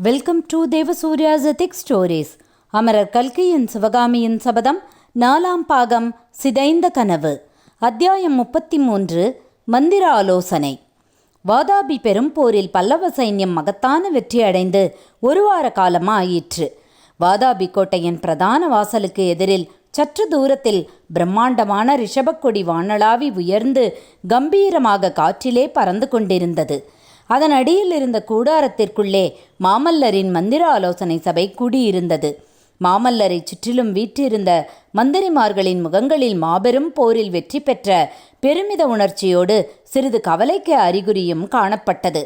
Welcome to தேவசூர்யாஸ் thick stories அமரர் கல்கியின் சிவகாமியின் சபதம் நாலாம் பாகம் சிதைந்த கனவு. அத்தியாயம் முப்பத்தி மூன்று மந்திர ஆலோசனை வாதாபி பெரும் போரில் பல்லவ சைன்யம் மகத்தான வெற்றி அடைந்து ஒரு வார காலம் ஆயிற்று. வாதாபி கோட்டையின் பிரதான வாசலுக்கு எதிரில் சற்று தூரத்தில் பிரம்மாண்டமான ரிஷபக்கொடி வானளாவி உயர்ந்து கம்பீரமாக காற்றிலே பறந்து கொண்டிருந்தது. அதன் அடியில் இருந்த கூடாரத்திற்குள்ளே மாமல்லரின் மந்திர ஆலோசனை சபை கூடியிருந்தது. மாமல்லரை சுற்றிலும் வீற்றிருந்த மந்திரிமார்களின் முகங்களில் மாபெரும் போரில் வெற்றி பெற்ற பெருமித உணர்ச்சியோடு சிறிது கவலைக்கு அறிகுறியும் காணப்பட்டது.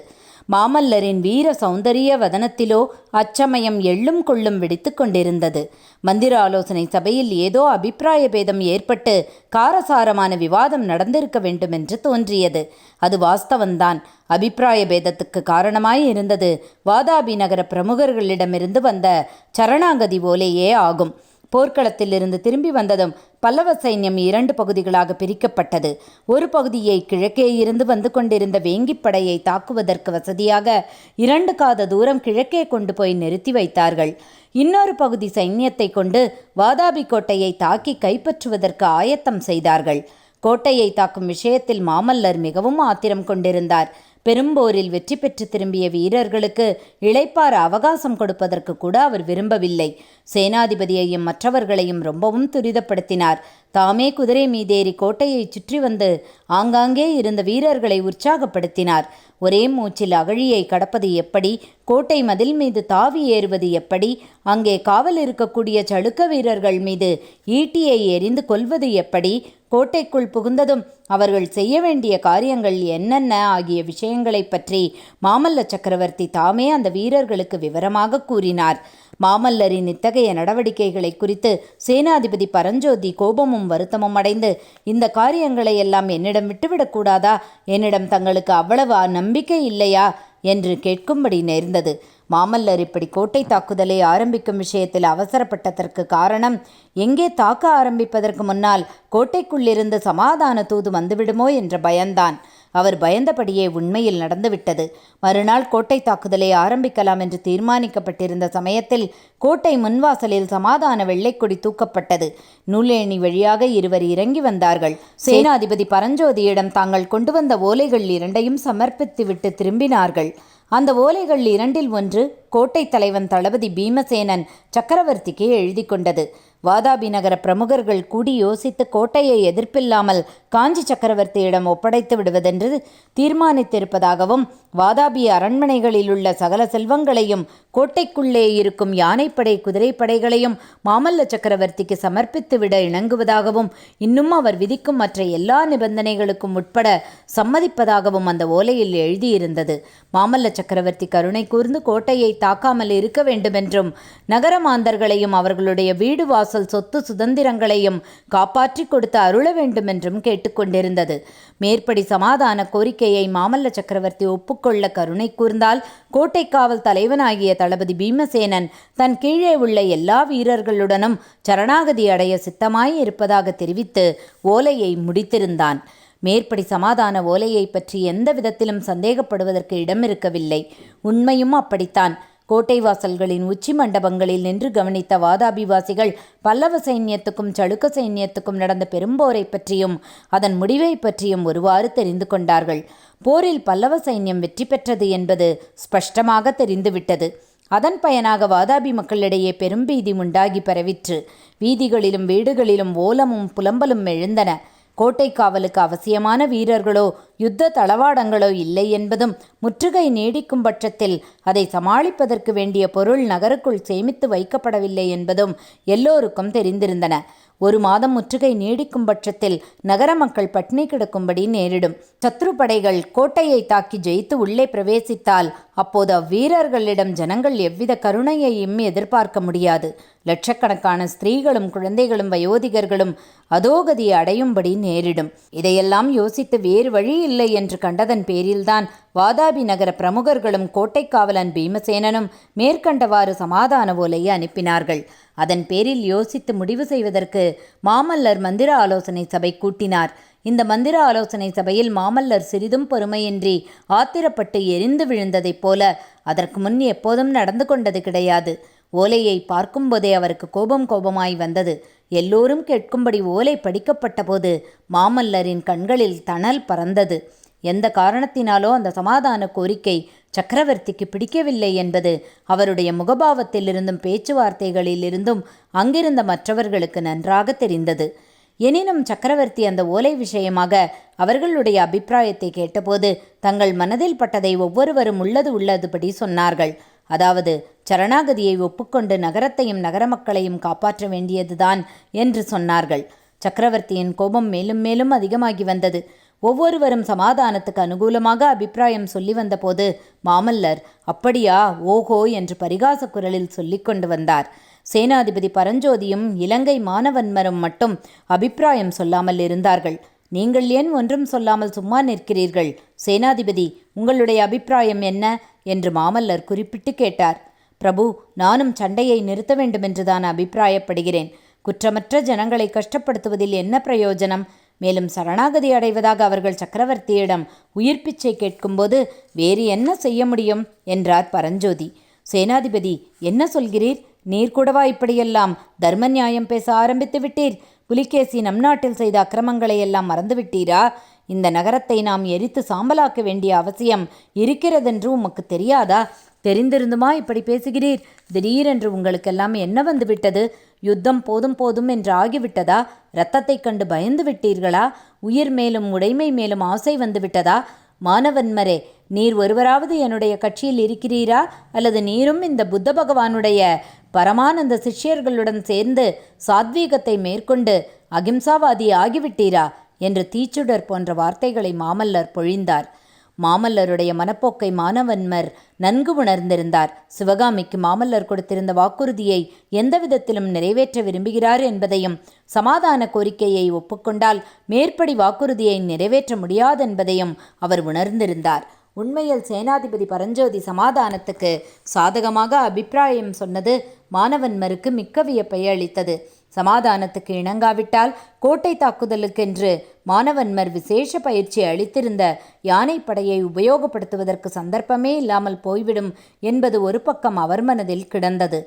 மாமல்லரின் வீர சௌந்தரிய வதனத்திலோ அச்சமயம் எள்ளும் கொள்ளும் வெடித்து கொண்டிருந்தது. மந்திர ஆலோசனை சபையில் ஏதோ அபிப்பிராய பேதம் ஏற்பட்டு காரசாரமான விவாதம் நடந்திருக்க வேண்டுமென்று தோன்றியது. அது வாஸ்தவன்தான் அபிப்பிராய பேதத்துக்கு காரணமாய் இருந்தது. வாதாபி நகர பிரமுகர்களிடமிருந்து வந்த சரணாகதி போலேயே ஆகும். போர்க்களத்திலிருந்து திரும்பி வந்ததும் பல்லவ சைன்யம் இரண்டு பகுதிகளாக பிரிக்கப்பட்டது. ஒரு பகுதியை கிழக்கே இருந்து வந்து கொண்டிருந்த வேங்கிப் படையை தாக்குவதற்கு வசதியாக இரண்டு காத தூரம் கிழக்கே கொண்டு போய் நிறுத்தி வைத்தார்கள். இன்னொரு பகுதி சைன்யத்தை கொண்டு வாதாபி கோட்டையை தாக்கி கைப்பற்றுவதற்கு ஆயத்தம் செய்தார்கள். கோட்டையை தாக்கும் விஷயத்தில் மாமல்லர் மிகவும் ஆத்திரம் கொண்டிருந்தார். பெரும்போரில் வெற்றி பெற்று திரும்பிய வீரர்களுக்கு இளைப்பாற அவகாசம் கொடுப்பதற்கு கூட அவர் விரும்பவில்லை. சேனாதிபதியையும் மற்றவர்களையும் ரொம்பவும் துரிதப்படுத்தினார். தாமே குதிரை மீதேறி கோட்டையை சுற்றி வந்து ஆங்காங்கே இருந்த வீரர்களை உற்சாகப்படுத்தினார். ஒரே மூச்சில் அகழியை கடப்பது எப்படி? கோட்டை மதில் மீது தாவி ஏறுவது எப்படி? அங்கே காவல் இருக்கக்கூடிய சளுக்க வீரர்கள் மீது ஈட்டியை எரிந்து கொள்வது எப்படி? கோட்டைக்குள் புகுந்ததும் அவர்கள் செய்ய வேண்டிய காரியங்கள் என்னென்ன ஆகிய விஷயங்களைப் பற்றி மாமல்ல சக்கரவர்த்தி தாமே அந்த வீரர்களுக்கு விவரமாக கூறினார். மாமல்லரின் இத்தகைய நடவடிக்கைகளை குறித்து சேனாதிபதி பரஞ்சோதி கோபமும் வருத்தமும் அடைந்து இந்த காரியங்களை எல்லாம் என்னிடம் விட்டுவிடக்கூடாதா என்னிடம் தங்களுக்கு அவ்வளவு நம்பிக்கை இல்லையா? என்று கேட்கும்படி நேர்ந்தது. மாமல்லர் இப்படி கோட்டை தாக்குதலை ஆரம்பிக்கும் விஷயத்தில் அவசரப்பட்டதற்கு காரணம் எங்கே தாக்க ஆரம்பிப்பதற்கு முன்னால் கோட்டைக்குள்ளிருந்து சமாதான தூது வந்துவிடுமோ என்ற பயம்தான். அவர் பயந்தபடியே உண்மையில் நடந்துவிட்டது. மறுநாள் கோட்டை தாக்குதலை ஆரம்பிக்கலாம் என்று தீர்மானிக்கப்பட்டிருந்த சமயத்தில் கோட்டை முன்வாசலில் சமாதான வெள்ளைக்கொடி தூக்கப்பட்டது. நூலேணி வழியாக இருவர் இறங்கி வந்தார்கள். சேனாதிபதி பரஞ்சோதியிடம் தாங்கள் கொண்டு வந்த ஓலைகள் இரண்டையும் சமர்ப்பித்துவிட்டு திரும்பினார்கள். அந்த ஓலைகள் இரண்டில் ஒன்று கோட்டை தலைவன் தளபதி பீமசேனன் சக்கரவர்த்திக்கு எழுதி கொண்டது. வாதாபி நகர பிரமுகர்கள் கூடி யோசித்து கோட்டையை எதிர்ப்பில்லாமல் காஞ்சி சக்கரவர்த்தியிடம் ஒப்படைத்து விடுவதென்று தீர்மானித்திருப்பதாகவும் வாதாபி அரண்மனைகளில் உள்ள சகல செல்வங்களையும் கோட்டைக்குள்ளே இருக்கும் யானைப்படை குதிரைப்படைகளையும் மாமல்ல சக்கரவர்த்திக்கு சமர்ப்பித்துவிட இணங்குவதாகவும் இன்னும் அவர் விதிக்கும் மற்ற எல்லா நிபந்தனைகளுக்கும் உட்பட சம்மதிப்பதாகவும் அந்த ஓலையில் எழுதியிருந்தது. மாமல்ல சக்கரவர்த்தி கருணை கூர்ந்து கோட்டையை தாக்காமல் இருக்க வேண்டுமென்றும் நகர மாந்தர்களையும் அவர்களுடைய வீடு வாசல் சொத்து சுதந்திரங்களையும் காப்பாற்றி கொடுத்து அருள வேண்டுமென்றும் கேட்டுக்கொண்டிருந்தது மேற்படி சமாதான கோரிக்கையை மாமல்ல சக்கரவர்த்தி ஒப்புக்கொள்ள கருணை கூர்ந்தால் கோட்டை காவல் தலைவனாகிய தளபதி பீமசேனன் தன் கீழே உள்ள எல்லா வீரர்களுடனும் சரணாகதி அடைய சித்தமாய் இருப்பதாக தெரிவித்து ஓலையை முடித்திருந்தான். மேற்படி சமாதான ஓலையை பற்றி எந்த விதத்திலும் சந்தேகப்படுவதற்கு இடமிருக்கவில்லை. உண்மையும் அப்படித்தான். கோட்டை வாசல்களின் உச்சி மண்டபங்களில் நின்று கவனித்த வாதாபிவாசிகள் பல்லவ சைன்யத்துக்கும் சளுக்க சைன்யத்துக்கும் நடந்த பெரும்போரை பற்றியும் அதன் முடிவை பற்றியும் ஒருவாறு தெரிந்து கொண்டார்கள். போரில் பல்லவ சைன்யம் வெற்றி பெற்றது என்பது ஸ்பஷ்டமாக தெரிந்துவிட்டது. அதன் பயனாக வாதாபி மக்களிடையே பெரும் பீதி உண்டாகி பரவிற்று. வீதிகளிலும் வீடுகளிலும் ஓலமும் புலம்பலும் எழுந்தன. கோட்டை காவலுக்கு அவசியமான வீரர்களோ யுத்த தளவாடங்களோ இல்லை என்பதும் முற்றுகை நீடிக்கும் பட்சத்தில் அதை சமாளிப்பதற்கு வேண்டிய பொருள் நகருக்குள் சேமித்து வைக்கப்படவில்லை என்பதும் எல்லோருக்கும் தெரிந்திருந்தன. ஒரு மாதம் முற்றுகை நீடிக்கும் பட்சத்தில் நகர மக்கள் பட்டினி கிடக்கும்படி நேரிடும். சத்ரு படைகள் கோட்டையை தாக்கி ஜெயித்து உள்ளே பிரவேசித்தால் அப்போது அவ்வீரர்களிடம் ஜனங்கள் எவ்வித கருணையையும் எதிர்பார்க்க முடியாது. லட்சக்கணக்கான ஸ்திரீகளும் குழந்தைகளும் வயோதிகர்களும் அதோகதி அடையும்படி நேரிடும். இதையெல்லாம் யோசித்து வேறு வழி இல்லை என்று கண்டதன் பேரில்தான் வாதாபி நகர பிரமுகர்களும் கோட்டை காவலன் பீமசேனனும் மேற்கண்டவாறு சமாதான ஓலையை அனுப்பினார்கள். அதன் பேரில் யோசித்து முடிவு செய்வதற்கு மாமல்லர் மந்திர ஆலோசனை சபை கூட்டினார். இந்த மந்திர ஆலோசனை சபையில் மாமல்லர் சிறிதும் பொறுமையின்றி ஆத்திரப்பட்டு எரிந்து விழுந்ததைப் போல அதற்கு முன் எப்போதும் நடந்து கொண்டது கிடையாது. ஓலையை பார்க்கும்போதே அவருக்கு கோபம் கோபமாய் வந்தது. எல்லோரும் கேட்கும்படி ஓலை படிக்கப்பட்டபோது மாமல்லரின் கண்களில் தணல் பறந்தது. எந்த காரணத்தினாலோ அந்த சமாதான கோரிக்கை சக்கரவர்த்திக்கு பிடிக்கவில்லை என்பது அவருடைய முகபாவத்திலிருந்தும் பேச்சுவார்த்தைகளிலிருந்தும் அங்கிருந்த மற்றவர்களுக்கு நன்றாக தெரிந்தது. எனினும் சக்கரவர்த்தி அந்த ஓலை விஷயமாக அவர்களுடைய அபிப்பிராயத்தை கேட்டபோது தங்கள் மனதில் பட்டதை ஒவ்வொருவரும் உள்ளது உள்ளதுபடி சொன்னார்கள். அதாவது சரணாகதியை ஒப்புக்கொண்டு நகரத்தையும் நகர மக்களையும் காப்பாற்ற வேண்டியதுதான் என்று சொன்னார்கள். சக்கரவர்த்தியின் கோபம் மேலும் மேலும் அதிகமாகி வந்தது. ஒவ்வொருவரும் சமாதானத்துக்கு அனுகூலமாக அபிப்பிராயம் சொல்லி வந்தபோது மாமல்லர் அப்படியா ஓஹோ என்று பரிகாச குரலில் சொல்லிக் கொண்டு வந்தார். சேனாதிபதி பரஞ்சோதியும் இலங்கை மானவன்மரும் மட்டும் அபிப்பிராயம் சொல்லாமல் இருந்தார்கள். நீங்கள் ஏன் ஒன்றும் சொல்லாமல் சும்மா நிற்கிறீர்கள்? சேனாதிபதி உங்களுடைய அபிப்பிராயம் என்ன என்று மாமல்லர் குறிப்பிட்டு கேட்டார். பிரபு நானும் சண்டையை நிறுத்த வேண்டுமென்றுதான் அபிப்பிராயப்படுகிறேன். குற்றமற்ற ஜனங்களை கஷ்டப்படுத்துவதில் என்ன பிரயோஜனம்? மேலும் சரணாகதி அடைவதாக அவர்கள் சக்கரவர்த்தியிடம் உயிர் பிச்சை கேட்கும்போது வேறு என்ன செய்ய முடியும்? என்றார் பரஞ்சோதி. சேனாதிபதி என்ன சொல்கிறீர்? நீர் கூடவா இப்படியெல்லாம் தர்ம நியாயம் பேச ஆரம்பித்து விட்டீர்? புலிகேசி நம் நாட்டில் செய்த அக்கிரமங்களை எல்லாம் மறந்துவிட்டீரா? இந்த நகரத்தை நாம் எரித்து சாம்பலாக்க வேண்டிய அவசியம் இருக்கிறதென்று உமக்கு தெரியாதா? தெரிந்திருந்துமா இப்படி பேசுகிறீர்? திடீரென்று உங்களுக்கெல்லாம் என்ன வந்துவிட்டது? யுத்தம் போதும் போதும் என்று ஆகிவிட்டதா? இரத்தத்தைக் கண்டு பயந்து விட்டீர்களா? உயிர் மேலும் உடைமை மேலும் ஆசை வந்துவிட்டதா மாணவன்மரே நீர் ஒருவராவது என்னுடைய கட்சியில் இருக்கிறீரா? அல்லது நீரும் இந்த புத்த பகவானுடைய பரமானந்த சிஷ்யர்களுடன் சேர்ந்து சாத்வீகத்தை மேற்கொண்டு அகிம்சாவாதி ஆகிவிட்டீரா என்று தீச்சுடர் போன்ற வார்த்தைகளை மாமல்லர் பொழிந்தார். மாமல்லருடைய மனப்போக்கை மானவன்மர் நன்கு உணர்ந்திருந்தார். சிவகாமிக்கு மாமல்லர் கொடுத்திருந்த வாக்குறுதியை எந்த விதத்திலும் நிறைவேற்ற விரும்புகிறார் என்பதையும் சமாதான கோரிக்கையை ஒப்புக்கொண்டால் மேற்படி வாக்குறுதியை நிறைவேற்ற முடியாதென்பதையும் அவர் உணர்ந்திருந்தார். உண்மையில் சேனாதிபதி பரஞ்சோதி சமாதானத்துக்கு சாதகமாக அபிப்பிராயம் சொன்னது மாணவன்மருக்கு மிக்க வியப்பை அளித்தது. சமாதானத்துக்கு இணங்காவிட்டால் கோட்டை தாக்குதலுக்கென்று மாணவன்மர் விசேஷ பயிற்சி அளித்திருந்த யானைப்படையை உபயோகப்படுத்துவதற்கு சந்தர்ப்பமே இல்லாமல் போய்விடும் என்பது ஒரு பக்கம் அவர் மனதில் கிடந்தது.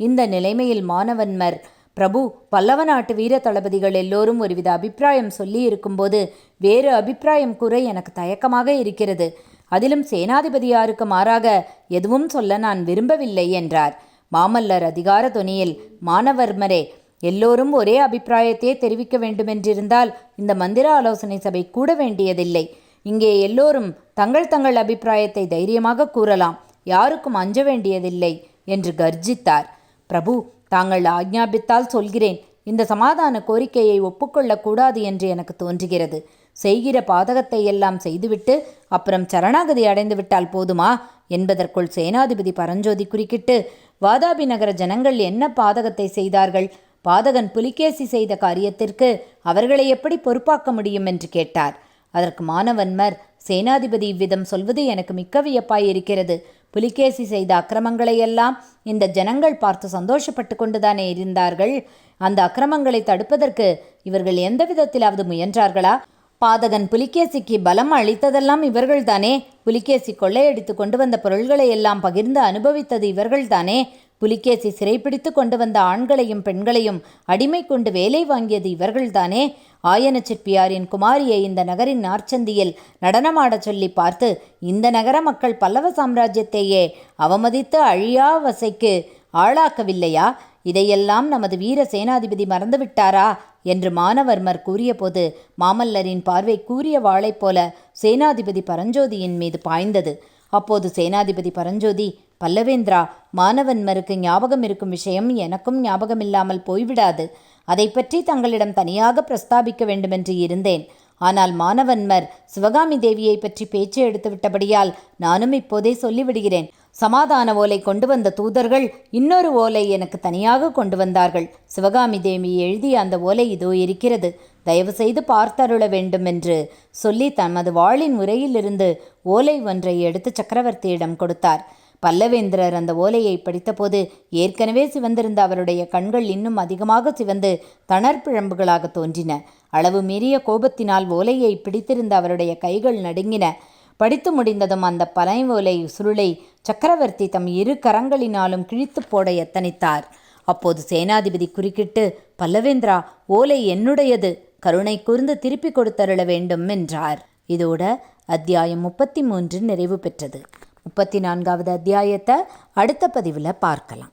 இந்த நிலைமையில் மாணவன்மர் பிரபு பல்லவ நாட்டு வீர தளபதிகள் எல்லோரும் ஒருவித அபிப்பிராயம் சொல்லி இருக்கும்போது வேறு அபிப்பிராயம் கூற எனக்கு தயக்கமாக இருக்கிறது. அதிலும் சேனாதிபதியாருக்கு மாறாக எதுவும் சொல்ல நான் விரும்பவில்லை என்றார். மாமல்லர் அதிகார தொனியில் மாணவர்மரே எல்லோரும் ஒரே அபிப்பிராயத்தையே தெரிவிக்க வேண்டுமென்றிருந்தால் இந்த மந்திர ஆலோசனை சபை கூட வேண்டியதில்லை. இங்கே எல்லோரும் தங்கள் தங்கள் அபிப்பிராயத்தை தைரியமாக கூறலாம். யாருக்கும் அஞ்ச வேண்டியதில்லை என்று கர்ஜித்தார். பிரபு தாங்கள் ஆக்ஞாபித்தால் சொல்கிறேன். இந்த சமாதான கோரிக்கையை ஒப்புக்கொள்ளக்கூடாது என்று எனக்கு தோன்றுகிறது. செய்கிற பாதகத்தை எல்லாம் செய்துவிட்டு அப்புறம் சரணாகதி அடைந்து விட்டால் போதுமா? என்பதற்குள் சேனாதிபதி பரஞ்சோதி குறுக்கிட்டு வாதாபி நகர ஜனங்கள் என்ன பாதகத்தை செய்தார்கள்? பாதகன் புலிகேசி செய்த காரியத்திற்கு அவர்களை எப்படி பொறுப்பாக்க முடியும் என்று கேட்டார். அதற்கு மானவன்மர் சேனாதிபதி இவ்விதம் சொல்வது எனக்கு மிக்க வியப்பாய் இருக்கிறது. புலிகேசி செய்த அக்கிரமங்களையெல்லாம் இந்த ஜனங்கள் பார்த்து சந்தோஷப்பட்டு கொண்டுதானே இருந்தார்கள். அந்த அக்கிரமங்களை தடுப்பதற்கு இவர்கள் எந்த விதத்திலாவது முயன்றார்களா? பாதகன் புலிகேசிக்கு பலம் அளித்ததெல்லாம் இவர்கள்தானே? புலிகேசி கொள்ளையடித்து கொண்டு வந்த பொருள்களை எல்லாம் பகிர்ந்து அனுபவித்தது இவர்கள்தானே? புலிகேசி சிறைப்பிடித்து கொண்டு வந்த ஆண்களையும் பெண்களையும் அடிமை கொண்டு வேலை வாங்கியது இவர்கள்தானே? ஆயன சிற்பியாரின் குமாரியை இந்த நகரின் நார்ச்சந்தியில் நடனமாடச் சொல்லி பார்த்து இந்த நகர மக்கள் பல்லவ சாம்ராஜ்யத்தையே அவமதித்து அழியா வசைக்கு ஆளாக்கவில்லையா? இதையெல்லாம் நமது வீர சேனாதிபதி மறந்துவிட்டாரா? என்று மானவர்மர் கூறியபோது மாமல்லரின் பார்வை கூறிய வாளைப் போல சேனாதிபதி பரஞ்சோதியின் மீது பாய்ந்தது. அப்போது சேனாதிபதி பரஞ்சோதி பல்லவேந்திரா மாணவன்மருக்கு ஞாபகம் இருக்கும் விஷயம் எனக்கும் ஞாபகமில்லாமல் போய்விடாது. அதை பற்றி தங்களிடம் தனியாக பிரஸ்தாபிக்க வேண்டுமென்று இருந்தேன். ஆனால் மாணவன்மர் சிவகாமி தேவியை பற்றி பேச்சு எடுத்து விட்டபடியால் நானும் இப்போதே சொல்லிவிடுகிறேன். சமாதான ஓலை கொண்டு வந்த தூதர்கள் இன்னொரு ஓலை எனக்கு தனியாக கொண்டு வந்தார்கள். சிவகாமி தேவி எழுதிய அந்த ஓலை இதோ இருக்கிறது. தயவு செய்து பார்த்தருள வேண்டும் என்று சொல்லி தமது வாளின் உரையிலிருந்து ஓலை ஒன்றை எடுத்து சக்கரவர்த்தியிடம் கொடுத்தார். பல்லவேந்திரர் அந்த ஓலையை படித்தபோது ஏற்கனவே சிவந்திருந்த அவருடைய கண்கள் இன்னும் அதிகமாக சிவந்து தணர்பிழம்புகளாக தோன்றின. அளவு மீறிய கோபத்தினால் ஓலையை பிடித்திருந்த அவருடைய கைகள் நடுங்கின. படித்து முடிந்ததும் அந்த பனை ஓலை சுருளை சக்கரவர்த்தி தம் இரு கரங்களினாலும் கிழித்துப் போட எத்தனித்தார். அப்போது சேனாதிபதி குறுக்கிட்டு பல்லவேந்திரா ஓலை என்னுடையது? கருணை கூர்ந்து திருப்பி கொடுத்தருள வேண்டும் என்றார். இதோட அத்தியாயம் முப்பத்தி மூன்று நிறைவு பெற்றது. முப்பத்தி நான்காவது அத்தியாயத்தை அடுத்த பதிவில் பார்க்கலாம்.